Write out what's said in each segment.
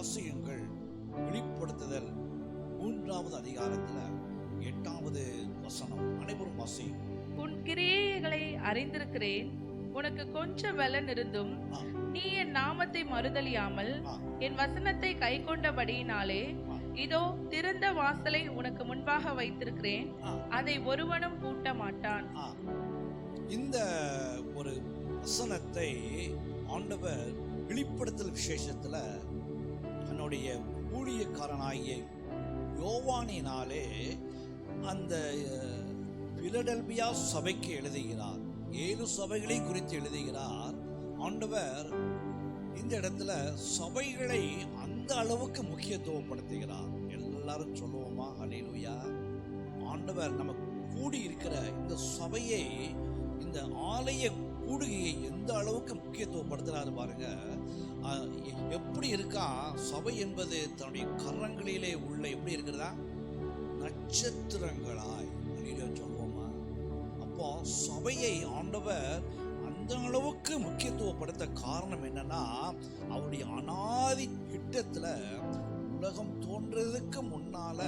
வாசியங்கள் வெளிப்படுத்துதல் மூன்றாவது அதிகாரத்துல எட்டாவது வசனம் அனைவரும் வாசியும் உன் கிரியைகளை அறிந்திருக்கிறேன் உனக்கு கொஞ்சம் பலன் இருந்தும். நீ என் நாமத்தை மறுதலியாமல். என் வசனத்தை கைக்கொண்டபடியினாலே ஆ. இதோ திறந்த வாசலை உனக்கு முன்பாக வைத்திருக்கிறேன். அதை ஒருவனும் பூட்ட மாட்டான். இந்த ஒரு வசனத்தை ஆண்டவர் வெளிப்படுத்தல் விசேஷத்துல தன்னுடைய ஊழியக்காரனாகிய யோவானினாலே அந்த அஹ், பிலடெல்பியா சபைக்கு எழுதுகிறார். ஏழு சபைகளை குறித்து எழுதுகிறார். ஆண்டவர் இந்த இடத்துல சபைகளை அந்த அளவுக்கு முக்கியத்துவப்படுத்துகிறார். எல்லாரும் சொல்லுவோமா? அலையிலுயா ஆண்டவர் நமக்கு கூடி இருக்கிற இந்த சபையை இந்த ஆலய கூடுகையை எந்த அளவுக்கு முக்கியத்துவப்படுத்துறாரு பாருங்க. எப்படி இருக்கா? சபை என்பது தன்னுடைய கரங்களிலே உள்ள எப்படி இருக்கிறதா? நட்சத்திரங்களாய். சொல்வோமா சொல்லுவோமா? அப்போ சபையை ஆண்டவர் அந்த அளவுக்கு முக்கியத்துவப்படுத்த காரணம் என்னன்னா அவருடைய அனாதி திட்டத்துல உலகம் தோன்றதுக்கு முன்னால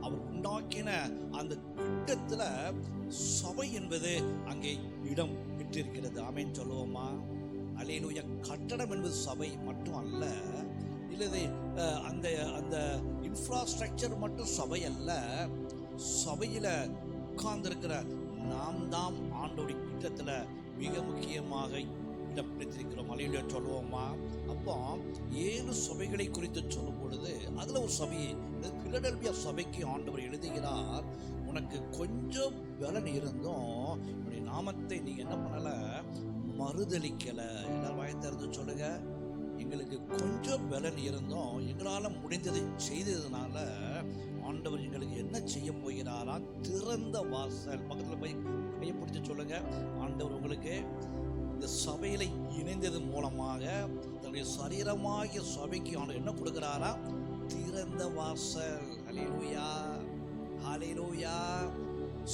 அவர் உண்டாக்கின அந்த திட்டத்துல சபை என்பது அங்கே இடம் பெற்றிருக்கிறது. அமைன்னு சொல்லுவோமா? அலையிலுய கட்டடம் என்பது சபை மட்டும் அல்ல இல்லது அந்த அந்த இன்ஃப்ராஸ்ட்ரக்சர் மட்டும் சபை அல்ல சபையில் உட்கார்ந்திருக்கிற நாம் தான் ஆண்டோடைய திட்டத்துல மிக முக்கியமாக இடம் பிடித்திருக்கிறோம் அலையில சொல்லுவோமா? அப்போ ஏழு சபைகளை குறித்து சொல்லும் பொழுது அதில் ஒரு சபையை பிலடெல்பியா சபைக்கு ஆண்டவர் எழுதுகிறார் உனக்கு கொஞ்சம் பலன் இருந்தும் என்னுடைய நாமத்தை நீ என்ன பண்ணலை? மறுதளிக்கலை எல்லாரும் வாய் திறந்து சொல்லுங்க. எங்களுக்கு கொஞ்சம் பலன் இருந்தும். எங்களால் முடிந்ததை செய்ததுனால ஆண்டவர் எங்களுக்கு என்ன செய்ய போகிறாரா திறந்த வாசல். பக்கத்தில் போய் கையை பிடிச்சி சொல்லுங்க. ஆண்டவர் உங்களுக்கு இந்த சபையில இணைந்தது மூலமாக தன்னுடைய சரீரமாகிய சபைக்கு ஆண்டவர் என்ன கொடுக்கிறாரா திறந்த வாசல். அலையிலூயா அலையிலூயா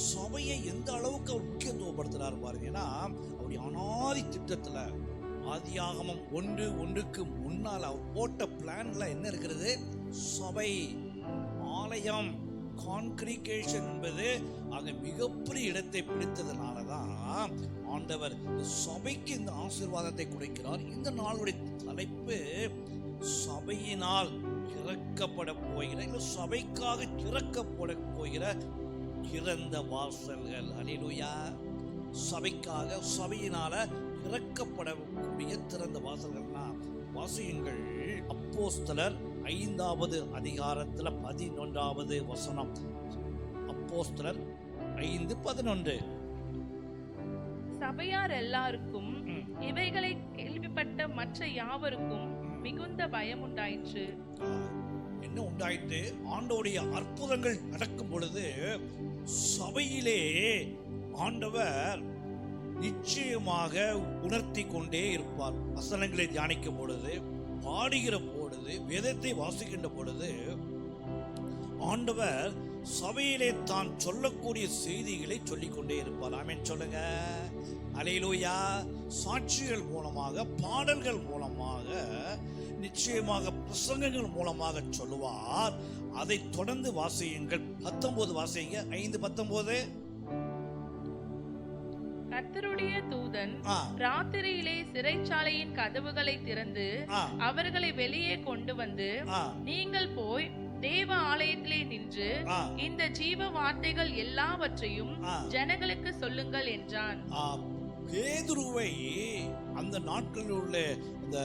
சபையை எந்த அளவுக்கு முக்கியத்துவப்படுத்துகிறார் முக்கியத்துவப்படுத்துறாரு பாருங்க. ஏன்னா அவருடைய அனாதி திட்டத்தில் ஆதியாகமம் ஒன்று ஒன்றுக்கு முன்னால் அவர் போட்ட பிளான்ல என்ன இருக்கிறது? சபை ஆலயம் கான்கிரிகேஷன் என்பது அந்த மிகப்பெரிய இடத்தை பிடித்ததுனால தான் ஆண்டவர் சபைக்கு இந்த ஆசீர்வாதத்தை கொடுக்கிறார். இந்த நாளுடைய தலைப்பு சபையினால் திறக்கப்பட போகிற இல்லை சபைக்காக திறக்கப்பட போகிற திறந்த வாசல்கள். அலிலுயா சபைக்காக சபையினால திறக்கப்படக்கூடிய திறந்த வாசல்கள்னா வாசியுங்கள். அப்போஸ்தலர் ஐந்தாவது அதிகாரத்துல பதினொன்றாவது வசனம். அப்போஸ்தலர் ஐந்து பதினொன்று. சபையார் எல்லாருக்கும். இவைகளை கேள்விப்பட்ட மற்ற யாவருக்கும் மிகுந்த பயம் உண்டாயிற்று. என்ன உண்டாயிட்டு ஆண்டவருடைய அற்புதங்கள் நடக்கும் பொழுது சபையிலே ஆண்டவர் நிச்சயமாக உணர்த்தி கொண்டே இருப்பார். வசனங்களை தியானிக்கும் பொழுது பாடுகிற பொழுது வேதத்தை வாசிக்கின்ற பொழுது ஆண்டவர் சபையிலே தான் சொல்லக்கூடிய செய்திகளை சொல்லிக்கொண்டே இருப்பார். ஆமீன் சொல்லுங்க. அலையிலூயா. சாட்சிகள் மூலமாக பாடல்கள் மூலமாக நிச்சயமாக பிரசங்கங்கள் மூலமாக சொல்லுவார். அதை தொடர்ந்து வாசியுங்கள். பத்தொன்பது வாசிங்க ஐந்து பத்தொன்பது. கர்த்தருடைய தூதன் ராத்திரியிலே சிறைச்சாலையின் கதவுகளை திறந்து அவர்களை வெளியே கொண்டு வந்து நீங்கள் போய் தேவ ஆலயத்திலே நின்று இந்த ஜீவ வார்த்தைகள் எல்லாவற்றையும் ஜனங்களுக்கு சொல்லுங்கள் என்றான். பேதுருவை அந்த நாட்களில் உள்ள இந்த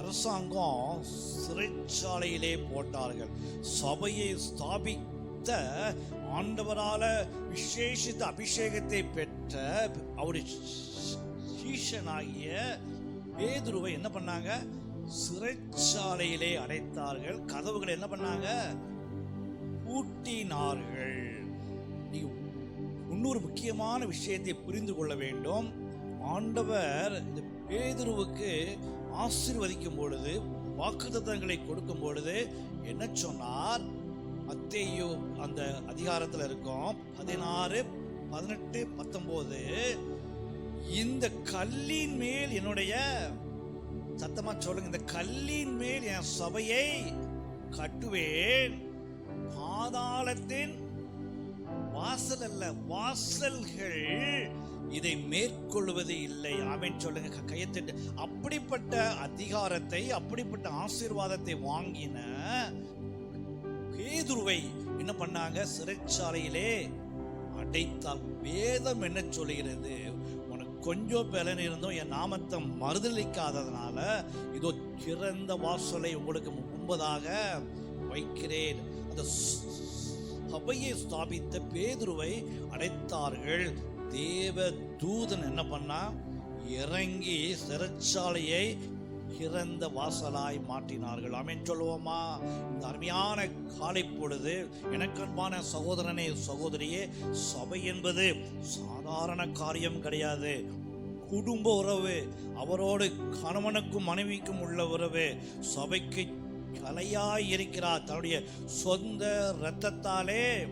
அரசாங்கம் சிறைச்சாலையிலே போட்டார்கள். சபையை ஸ்தாபி ஆண்டவரால விசேஷித்த அபிஷேகத்தை பெற்ற அவருடைய சீஷனாகிய பேதுருவை என்ன பண்ணாங்க? சிறைச்சாலையிலே அடைத்தார்கள். கதவுகளை என்ன பண்ணாங்க? பூட்டினார்கள். நீ இன்னொரு முக்கியமான விஷயத்தை புரிந்து கொள்ள வேண்டும். ஆண்டவர் இந்த பேதுருவுக்கு ஆசீர்வதிக்கும் பொழுது வாக்குத்தங்களை கொடுக்கும் பொழுது என்ன சொன்னார்? மத்தேயு அந்த அதிகாரத்தில் இருக்கும். பதினாறு பதினெட்டு பத்தொன்பது இந்த கல்லின் மேல் என்னுடைய சத்தமா சொல்லுங்க இந்த கல்லின் மேல் என் சபையை கட்டுவேன். பாதாளத்தின் வாசல் அல்ல வாசல்கள் இதை மேற்கொள்வது இல்லை. அவன் சொல்லுங்க க- அப்படிப்பட்ட அதிகாரத்தை அப்படிப்பட்ட ஆசீர்வாதத்தை வாங்கின பேதுருவை என்ன பண்ணாங்க? சிறைச்சாலையிலே அடைத்தால் வேதம் என்ன சொல்லுகிறது? உனக்கு கொஞ்சம் பலன் இருந்தும் என் நாமத்தை மறுதளிக்காததுனால இதோ திறந்த வாசலை உங்களுக்கு முன்பதாக வைக்கிறேன். அந்த ஸ்- சபையை ஸ்தாபித்த பேதுருவை அடைத்தார்கள். தேவ தூதன் என்ன பண்ணா? இறங்கி சிறைச்சாலையை திறந்த வாசலாய் மாற்றினார்கள். ஆமென் சொல்லுவோமா? இந்த அருமையான காலை பொழுது எனக்கன்பான சகோதரனே சகோதரியே சபை என்பது சாதாரண காரியம் கிடையாது. குடும்ப உறவு அவரோடு கணவனுக்கும் மனைவிக்கும் உள்ள உறவு சபைக்கு கலையாய் இருக்கிறார். தன்னுடைய சொந்த இரத்தத்தாலே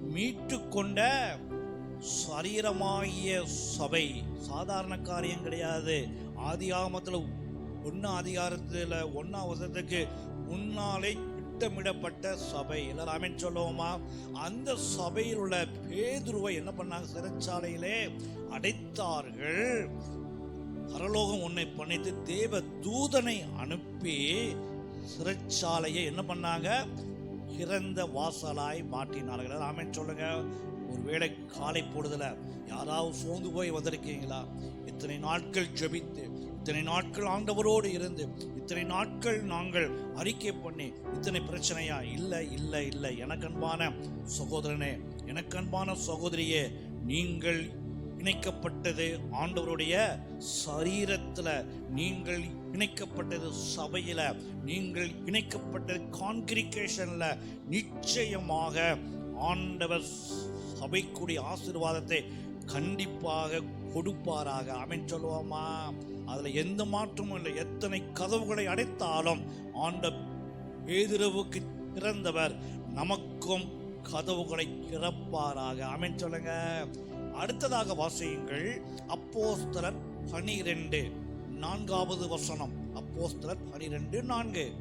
மீட்டு கொண்ட சரீரமாகிய சபை. சாதாரண காரியம் கிடையாது. ஆதியாகமத்தில் ஒன்னா அதிகாரத்தில் ஒன்னா வருஷத்துக்கு முன்னாலே திட்டமிடப்பட்ட சபை. எல்லாருமே சொல்லுவோமா? அந்த சபையில் உள்ள பேதுருவை என்ன பண்ணாங்க? சிறைச்சாலையிலே அடைத்தார்கள். பரலோகம் உன்னை பணித்து தேவ தூதனை அனுப்பி சிறைச்சாலையை என்ன பண்ணாங்க? இறந்த வாசலாய் மாற்றினார்கள். ஆமென் சொல்லுங்க. ஒருவேளை காலை பொழுதுல யாராவது சோர்ந்து போய் வந்திருக்கீங்களா? இத்தனை நாட்கள் ஜெபித்து இத்தனை நாட்கள் ஆண்டவரோடு இருந்து இத்தனை நாட்கள் நாங்கள் அறிக்கை பண்ணி இத்தனை பிரச்சனையா? இல்லை இல்லை இல்லை. எனக்கன்பான சகோதரனே எனக்கு அன்பான சகோதரியே நீங்கள் இணைக்கப்பட்டது ஆண்டவருடைய சரீரத்தில் நீங்கள் இணைக்கப்பட்டது சபையில் நீங்கள் இணைக்கப்பட்டது கான்கிரிகேஷனில் நிச்சயமாக ஆண்டவர் சபைக்குடைய ஆசீர்வாதத்தை கண்டிப்பாக கொடுப்பாராக. அமைன் சொல்லுவோமா? அதுல எந்த மாற்றமும் இல்லை. எத்தனை கதவுகளை அடைத்தாலும் ஆண்ட பேதிரவுக்கு திறந்தவர் நமக்கும் கதவுகளை திறப்பாராக. அமைன் சொல்லுங்க. அடுத்ததாக வாசியுங்கள். அப்போஸ்தலர் பனிரெண்டு நான்காவது வசனம். அப்போஸ்தலர் பனிரெண்டு நான்கு.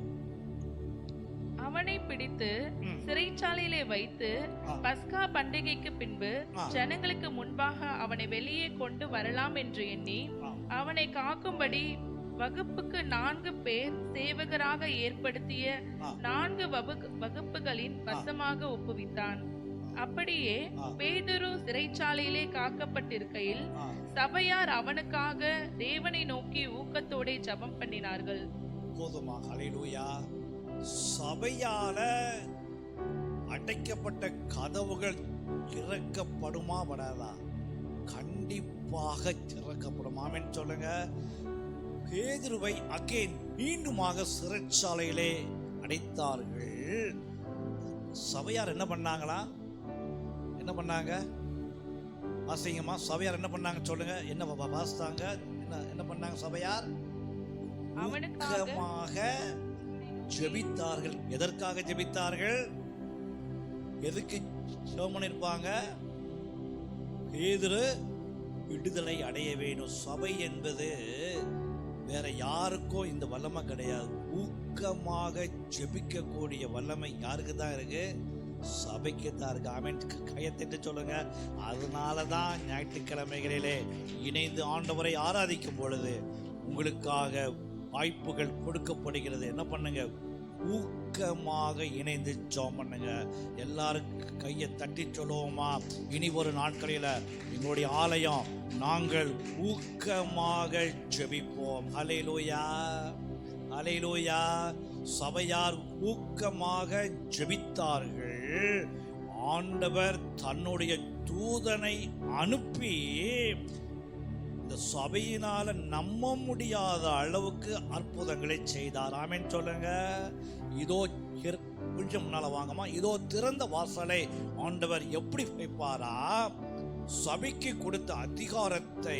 அவனை பிடித்து. சிறைச்சாலையிலே வைத்து. பஸ்கா பண்டிகைக்கு பின்பு. ஜனங்களுக்கு முன்பாக அவனை வெளியே கொண்டு வரலாம் என்று எண்ணி. அவனை காக்கும்படி வகுப்புக்கு நான்கு பேர் சேவகராக ஏற்படுத்திய. நான்கு வகுப்பு- வகுப்புகளின் வசமாக ஒப்புவித்தான் அப்படியே. பேதுரு சிறைச்சாலையிலே காக்கப்பட்டிருக்கையில் சபையார் அவனுக்காக தேவனை நோக்கி ஊக்கத்தோடே ஜெபம் பண்ணினார்கள் போதுமா சபையால அடைக்கப்பட்ட கதவுகள் திறக்கப்படுமா படாதா கண்டிப்பாக திறக்கப்படும். ஆமென். சொல்லுங்க. பேதுருவை அகேன் மீண்டுமாக சிறைச்சாலையிலே அடைத்தார்கள். சபையார் என்ன பண்ணாங்களா? என்ன பண்ணாங்க? வாசிங்கம்மா சபையார் என்ன பண்ணாங்க? சொல்லுங்க. என்ன வாசித்தாங்க என்ன என்ன பண்ணாங்க சபையார்? அவனுக்காக ஜெபித்தார்கள். எதற்காக ஜெபித்தார்கள்? எதுக்கு ஜெபம் இருப்பாங்க பேதுரு விடுதலை அடைய வேணும். சபை என்பது வேற யாருக்கும் இந்த வல்லமை கிடையாது. ஊக்கமாக ஜெபிக்கக்கூடிய வல்லமை யாருக்கு தான் இருக்கு? சபைக்கு தான் இருக்கு. ஆமென் கையத்திட்டு சொல்லுங்க. அதனால தான் ஞாயிற்றுக்கிழமைகளிலே இணைந்து ஆண்டவரை ஆராதிக்கும் பொழுது உங்களுக்காக வாய்ப்புகள் கொடுக்கப்படுகிறது. என்ன பண்ணுங்க? ஊக்கமாக இணைந்து ஜோம் பண்ணுங்க. எல்லாரும் கையை தட்டி சொல்லுவோமா? இனி ஒரு நாட்களில் எங்களுடைய ஆலயம் நாங்கள் ஊக்கமாக ஜெபிப்போம். அலையிலோயா அலையிலோயா சபையார் ஊக்கமாக ஜெபித்தார்கள். ஆண்டவர் தன்னுடைய தூதனை அனுப்பி இந்த சபையினால நம்ப முடியாத அளவுக்கு அற்புதங்களை செய்தார். ஆமேன் சொல்லுங்க. இதோ இர்- கொஞ்சம் முன்னால வாங்கம்மா. இதோ திறந்த வாசலை ஆண்டவர் எப்படி வைப்பாரா? சபைக்கு கொடுத்த அதிகாரத்தை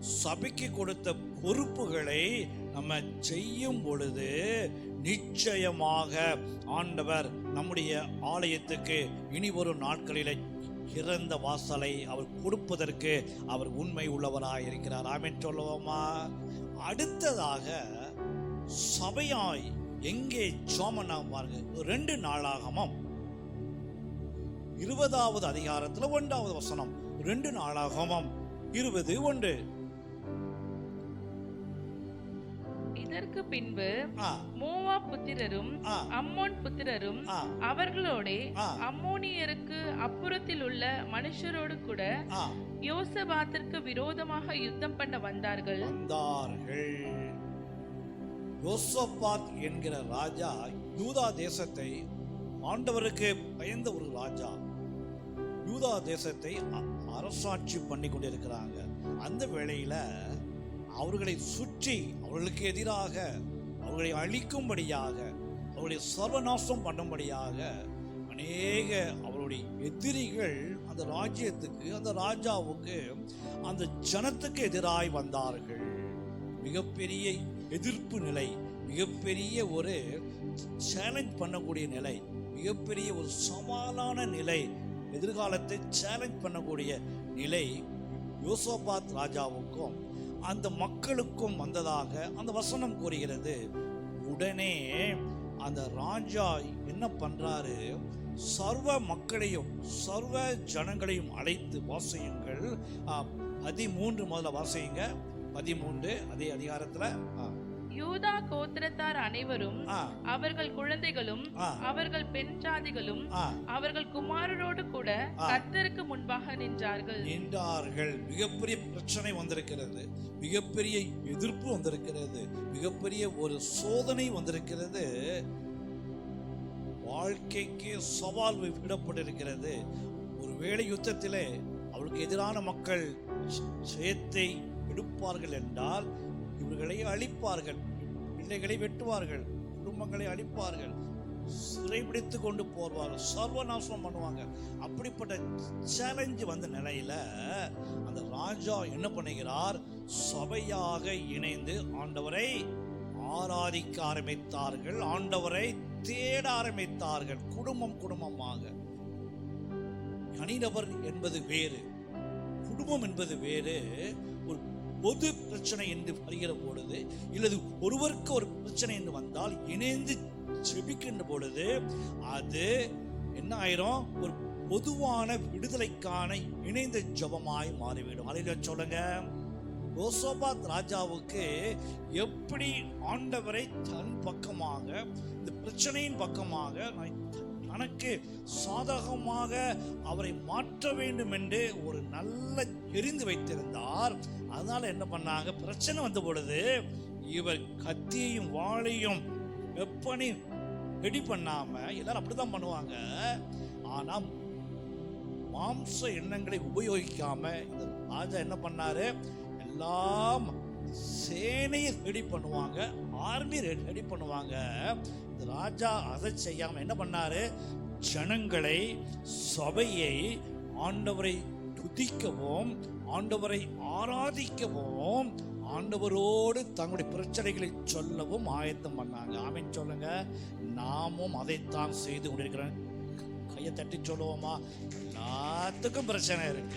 சபைக்கு கொடுத்த பொறுப்புகளை நம்ம செய்யும் பொழுது நிச்சயமாக ஆண்டவர் நம்முடைய ஆலயத்துக்கு இனி ஒரு நாட்களிலே இறந்த வாசலை அவர் கொடுப்பதற்கு அவர் உண்மை உள்ளவராக இருக்கிறார். ஆமென் சொல்லுவோமா? அடுத்ததாக சபையாய் எங்கே சோமனா பாருங்க ரெண்டு நாளாகமம். இருபதாவது அதிகாரத்தில் ஒன்றாவது வசனம். ரெண்டு நாளாகமம். இருபது ஒன்று. இதற்கு பின்பு மோவா புத்திரரும் அம்மோன் புத்திரரும் அவர்களோடே அம்மோனியருக்கு அப்புறத்தில் உள்ள மனுஷரோடு கூட யோசபாத்திற்கு விரோதமாக யுத்தம் பண்ண வந்தார்கள். வந்தார்கள். யோசபாத் என்கிற ராஜா யூதா தேசத்தை ஆண்டவருக்கு பயந்த ஒரு ராஜா. யூதா தேசத்தை அரசாட்சி பண்ணி கொண்டிருக்கிறாங்க. அந்த வேளையில அவர்களை சுற்றி அவர்களுக்கு எதிராக அவர்களை அழிக்கும்படியாக அவர்களை சர்வநாசம் பண்ணும்படியாக அநேக அவருடைய எதிரிகள் அந்த ராஜ்யத்துக்கு அந்த ராஜாவுக்கு அந்த ஜனத்துக்கு எதிராய் வந்தார்கள். மிகப்பெரிய எதிர்ப்பு நிலை மிகப்பெரிய ஒரு சேலஞ்ச் பண்ணக்கூடிய நிலை மிகப்பெரிய ஒரு சவாலான நிலை எதிர்காலத்தை சேலஞ்ச் பண்ணக்கூடிய நிலை யோசோபாத் ராஜாவுக்கும் அந்த மக்களுக்கும் வந்ததாக அந்த வசனம் கூறுகிறது. உடனே அந்த ராஜா என்ன பண்ணுறாரு சர்வ மக்களையும் சர்வ ஜனங்களையும் அழைத்து வாசியுங்கள். பதிமூன்று முதல்ல வாசியுங்க. பதிமூன்று அதே அதிகாரத்தில். ஆ, யூதா கோத்திரத்தார் அனைவரும் அவர்கள் குழந்தைகளும் அவர்கள் பெண் ஜாதிகளும் அவர்கள் குமாரரோடு கூட. கர்த்தருக்கு முன்பாக நின்றார்கள். நின்றார்கள். மிகப்பெரிய பிரச்சனை வந்திருக்கிறது. மிகப்பெரிய எதிர்ப்பு வந்திருக்கிறது. மிகப்பெரிய ஒரு சோதனை வந்திருக்கிறது. வாழ்க்கைக்கு சவால் விடப்பட்டிருக்கிறது. ஒருவேளை யுத்தத்திலே அவருக்கு எதிரான மக்கள் சேத்தை எடுப்பார்கள் என்றால் இவர்களை அழிப்பார்கள். பிள்ளைகளை வெட்டுவார்கள் குடும்பங்களை அழிப்பார்கள் சிறைபிடித்து கொண்டு போவார்கள் சர்வநாசனம் பண்ணுவாங்க. அப்படிப்பட்ட சேலஞ்சு வந்த நிலையில அந்த ராஜா என்ன பண்ணுகிறார்? சபையாக இணைந்து ஆண்டவரை ஆராதிக்க ஆரம்பித்தார்கள் ஆண்டவரை தேட ஆரம்பித்தார்கள் குடும்பம் குடும்பமாக. தனிநபர் என்பது வேறு குடும்பம் என்பது வேறு பொது பிரச்சனை என்று வருகிற பொழுது இல்லது ஒருவருக்கு ஒரு பிரச்சனை என்று வந்தால் இணைந்து ஜெபிக்கின்ற பொழுது அது என்ன ஆயிரும்? ஒரு பொதுவான விடுதலைக்கான இணைந்த ஜபமாய் மாறிவிடும். அலையில சொல்லுங்க. யோசபாத் ராஜாவுக்கு எப்படி ஆண்டவரை தன் பக்கமாக இந்த பிரச்சனையின் பக்கமாக நான் தனக்கு சாதகமாக அவரை மாற்ற வேண்டும் என்று ஒரு நல்ல எரிந்து வைத்திருந்தார். அதனால என்ன பண்ணாங்க? பிரச்சனை வந்த பொழுது இவர் கத்தியையும் வாழையும் வெப்பனையும் ரெடி பண்ணாம எல்லாரும் அப்படிதான் பண்ணுவாங்க. ஆனா மாம்ச எண்ணங்களை உபயோகிக்காம இந்த ராஜா என்ன பண்ணாரு? எல்லாம் சேனையை ரெடி பண்ணுவாங்க ஆர்மி ரெடி பண்ணுவாங்க. இந்த ராஜா அதை செய்யாம என்ன பண்ணாரு? ஜனங்களை சபையை ஆண்டவரை துதிக்கவும் ஆண்டவரை ஆராதிக்கவும் ஆண்டவரோடு தங்களுடைய பிரச்சனைகளை சொல்லவும் ஆயத்தம் பண்ணாங்க. ஆமின் சொல்லுங்க. நாமும் அதைத்தான் செய்து கொண்டிருக்கிறேன் கையை தட்டி சொல்லுவோமா? எல்லாத்துக்கும் பிரச்சனை இருக்கு.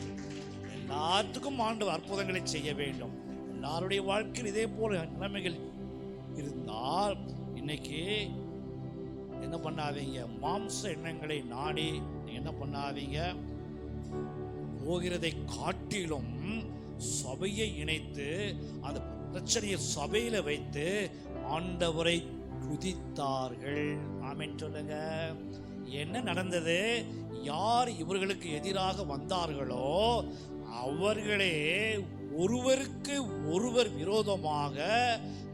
எல்லாத்துக்கும் ஆண்டு அற்புதங்களை செய்ய வேண்டும். எல்லாருடைய வாழ்க்கையில் இதே போல நிலைமைகள் இருந்தால் இன்னைக்கு என்ன பண்ணாதீங்க? மாம்ச எண்ணங்களை நாடி என்ன பண்ணாதீங்க? போகிறதை காட்டிலும் சபையை இணைத்து அந்த பிரச்சனையை சபையில வைத்து ஆண்டவரை துதித்தார்கள். ஆமென் சொல்லுங்க. என்ன நடந்தது? யார் இவர்களுக்கு எதிராக வந்தார்களோ அவர்களே ஒருவருக்கு ஒருவர் விரோதமாக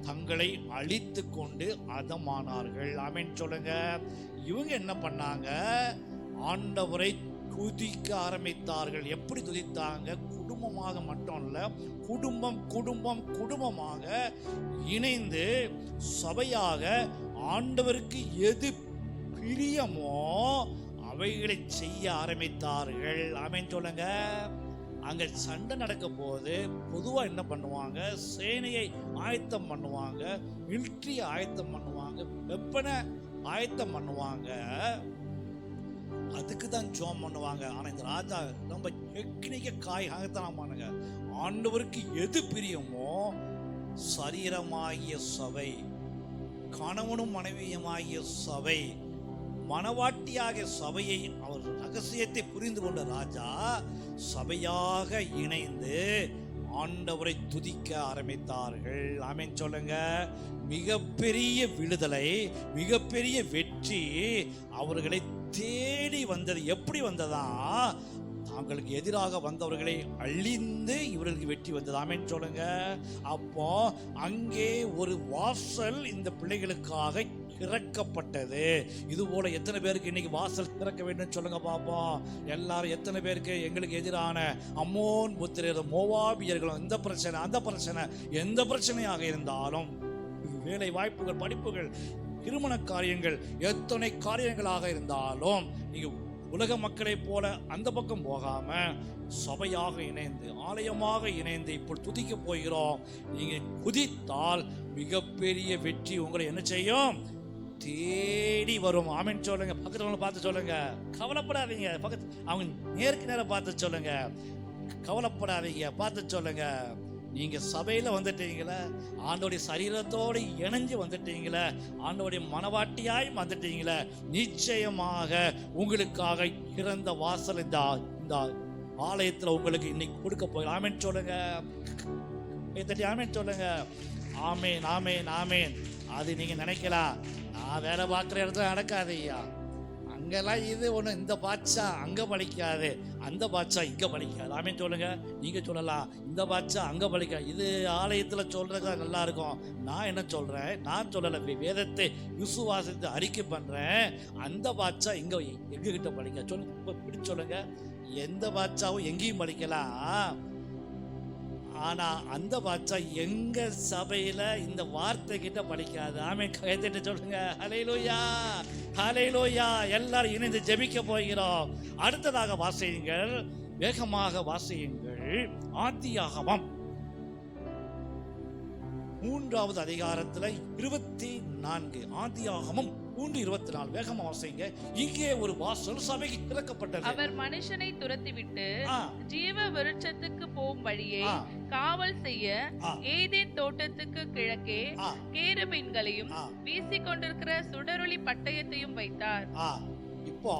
தங்களை அழித்து கொண்டு அதமானார்கள். ஆமென் சொல்லுங்க. இவங்க என்ன பண்ணாங்க? ஆண்டவரை துதிக்க ஆரம்பித்தார்கள். எப்படி துதித்தாங்க? குடும்பமாக மட்டும் இல்ல குடும்பம் குடும்பம் குடும்பமாக இணைந்து சபையாக ஆண்டவருக்கு எது பிரியமோ அவைகளை செய்ய ஆரம்பித்தார்கள். ஆமென் சொல்லுங்க. அங்க சண்டை நடக்க போது பொதுவா என்ன பண்ணுவாங்க? சேனையை ஆயத்தம் பண்ணுவாங்க. மிலிட்ரி ஆயத்தம் பண்ணுவாங்க. வெப்பனை ஆயத்தம் பண்ணுவாங்க. அதுக்கு தான் ஜோம் பண்ணுவாங்க. ஆனால் இந்த ராஜா ரொம்ப டெக்னிக்க காய் ஆகத்தனமானுங்க ஆண்டவருக்கு எது பிரியமோ சரீரமாகிய சபை கணவனும் மனைவியுமாகிய சபை மனவாட்டியாகிய சபையை அவர் ரகசியத்தை புரிந்து கொண்ட ராஜா சபையாக இணைந்து ஆண்டவரை துதிக்க ஆரம்பித்தார்கள். ஆமென் சொல்லுங்க. மிகப்பெரிய விடுதலை மிகப்பெரிய வெற்றி அவர்களை தேடி வந்தது. எப்படி வந்ததா? தாங்களுக்கு எதிராக வந்தவர்களை அழிந்து இவர்களுக்கு வெற்றி வந்தது. ஆமென் சொல்லுங்க. அப்போ அங்கே ஒரு வாசல் இந்த பிள்ளைகளுக்காக திறக்கப்பட்டது. இது போல எத்தனை பேருக்கு இன்னைக்கு வாசல் திறக்க வேண்டும் சொல்லுங்க பாப்போம். எல்லாரும் எத்தனை பேருக்கு எங்களுக்கு எதிரான அம்மோன் புத்திரர் மோவாபியர்களும் இந்த பிரச்சனை அந்த பிரச்சனை எந்த பிரச்சனையாக இருந்தாலும் வேலை வாய்ப்புகள் படிப்புகள் திருமண காரியங்கள் எத்தனை காரியங்களாக இருந்தாலும் நீங்கள் உலக மக்களைப் போல அந்த பக்கம் போகாம சபையாக இணைந்து ஆலயமாக இணைந்து இப்போ துதிக்க போகிறோம். நீங்கள் குதித்தால் மிகப்பெரிய வெற்றி உங்களை என்ன செய்யும்? தேடி வரும். ஆமின் சொல்லுங்க. பக்கத்துல பார்த்து சொல்லுங்க. கவலைப்படாதீங்க. பக்கத்து அவங்க நேருக்கு நேரம் பார்த்து சொல்லுங்க. கவலைப்படாதீங்க. பார்த்து சொல்லுங்க. நீங்கள் சபையில் வந்துட்டீங்களே ஆண்டோடைய சரீரத்தோடு இணைஞ்சு வந்துட்டீங்களே ஆண்டோடைய மனவாட்டியாய் வந்துட்டீங்களே நிச்சயமாக உங்களுக்காக இறந்த வாசல் இந்த இந்த ஆலயத்தில் உங்களுக்கு இன்னைக்கு கொடுக்க போய் ஆமேன் சொல்லுங்க. தட்டி ஆமேன் சொல்லுங்க. ஆமேன் ஆமேன் ஆமேன். அது நீங்கள் நினைக்கலாம். நான் வேலை பார்க்குற இடத்துல நடக்காது ஐயா அங்கெல்லாம் இது ஒன்று இந்த பாட்சா அங்கே பழிக்காது அந்த பாட்சா இங்கே பழிக்காது ஆமே சொல்லுங்கள் நீங்கள் சொல்லலாம். இந்த பாட்சா அங்கே பழிக்காது இது ஆலயத்தில் சொல்கிறது நல்லா இருக்கும் நான் என்ன சொல்கிறேன் நான் சொல்லலை. வேதத்தை விசுவாசத்தை அறிக்கை பண்ணுறேன் அந்த பாட்சா இங்கே எங்ககிட்ட பழிக்க சொல்லு சொல்லுங்க இப்ப இப்படி எந்த பாட்சாவும் எங்கேயும் பழிக்கலாம் ஆனால் அந்த பாட்சா எங்கள் சபையில் இந்த வார்த்தை கிட்ட படிக்காது ஆமே கைத்திட்டு சொல்லுங்கள் அலையிலோயா ஹலையிலோயா எல்லாரும் இணைந்து ஜெபிக்க போகிறோம். அடுத்ததாக வாசியுங்கள். வேகமாக வாசியுங்கள். ஆத்தியாகமம். மூன்றாவது அதிகாரத்தில் இருபத்தி நான்கு. ஆதியாகமம் மூன்று இருபத்தி நாலு வேகமா வாசிங்க. இங்கே ஒரு வாசல் சபைக்கு திறக்கப்பட்டது. அவர் மனுஷனை துரத்திவிட்டு ஜீவ விருட்சத்துக்கு போகும் வழியை காவல் செய்ய. ஏதேன் தோட்டத்துக்கு கிழக்கே கேருபீன்களையும் ஆ. வீசிக் கொண்டிருக்கிற சுடரொளி பட்டயத்தையும் வைத்தார். இப்போ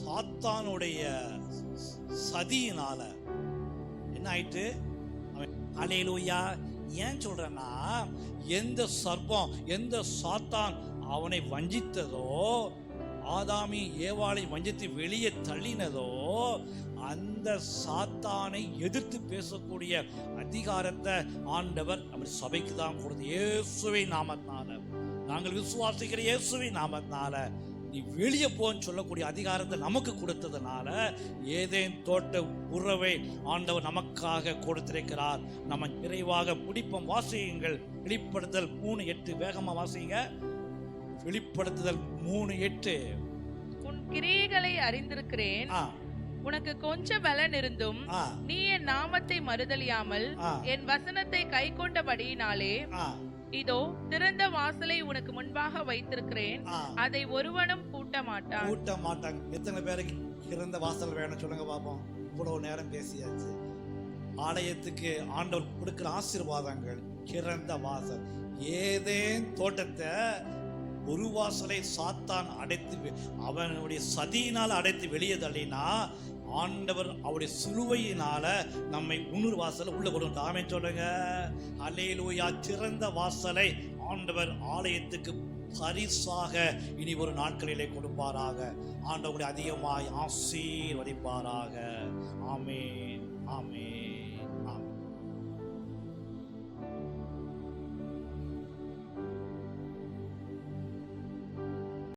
சாத்தானுடைய சதியினால என்ன ஆயிட்டு? அவன் அலையிலூயா ஏன் சொல்றேன்னா எந்த சர்ப்பம் எந்த சாத்தான் அவனை வஞ்சித்ததோ ஆதாமி ஏவாளை வஞ்சித்து வெளியே தள்ளினதோ அந்த சாத்தானை எதிர்த்து பேசக்கூடிய அதிகாரத்தை ஆண்டவர் நம்ம சபைக்கு தான் கொடுத்து இயேசுவை நாமத்தால நாங்கள் விசுவாசிக்கிற இயேசுவை நாமத்தினால. நீ வெளியே போன்னு சொல்லக்கூடிய அதிகாரத்தை நமக்கு கொடுத்ததுனால ஏதேன் தோட்ட உறவை ஆண்டவர் நமக்காக கொடுத்திருக்கிறார். நம்ம நிறைவாக முடிப்போம் வாசியுங்கள். வெளிப்படுத்தல் மூணு எட்டு. வேகமா வாசிங்க. வெளிப்படுத்துதல் மூணு எட்டு. உன் கிரியைகளை அறிந்திருக்கிறேன். உனக்கு கொஞ்சம் பலன் இருந்தும் நீ என் நாமத்தை மறுதலியாமல் என் வசனத்தை கை கொண்டபடியினாலே இதோ திறந்த வாசலை உனக்கு முன்பாக வைத்திருக்கிறேன். அதை ஒருவனும் பூட்ட மாட்டான் கூட்ட மாட்டாங்க எத்தனை பேருக்கு இறந்த வாசல் வேணும் சொல்லுங்க பாப்போம். இவ்வளவு நேரம் பேசியாச்சு. ஆலயத்துக்கு ஆண்டவர் கொடுக்கிற ஆசீர்வாதங்கள் கிறந்த வாசல். ஏதேன் தோட்டத்தை ஒரு வாசலை சாத்தான் அடைத்து அவனுடைய சதியினால் அடைத்து வெளியே தள்ளினா ஆண்டவர் அவருடைய சிலுவையினால நம்மை முன்னூறு வாசலை உள்ள கொண்டு ஆமே சொல்லுங்க. அலையிலூயா திறந்த வாசலை ஆண்டவர் ஆலயத்துக்கு பரிசாக இனி ஒரு நாட்களிலே கொடுப்பாராக. ஆண்டவரை அதிகமாய் ஆசீர்வதிப்பாராக. ஆமே ஆமே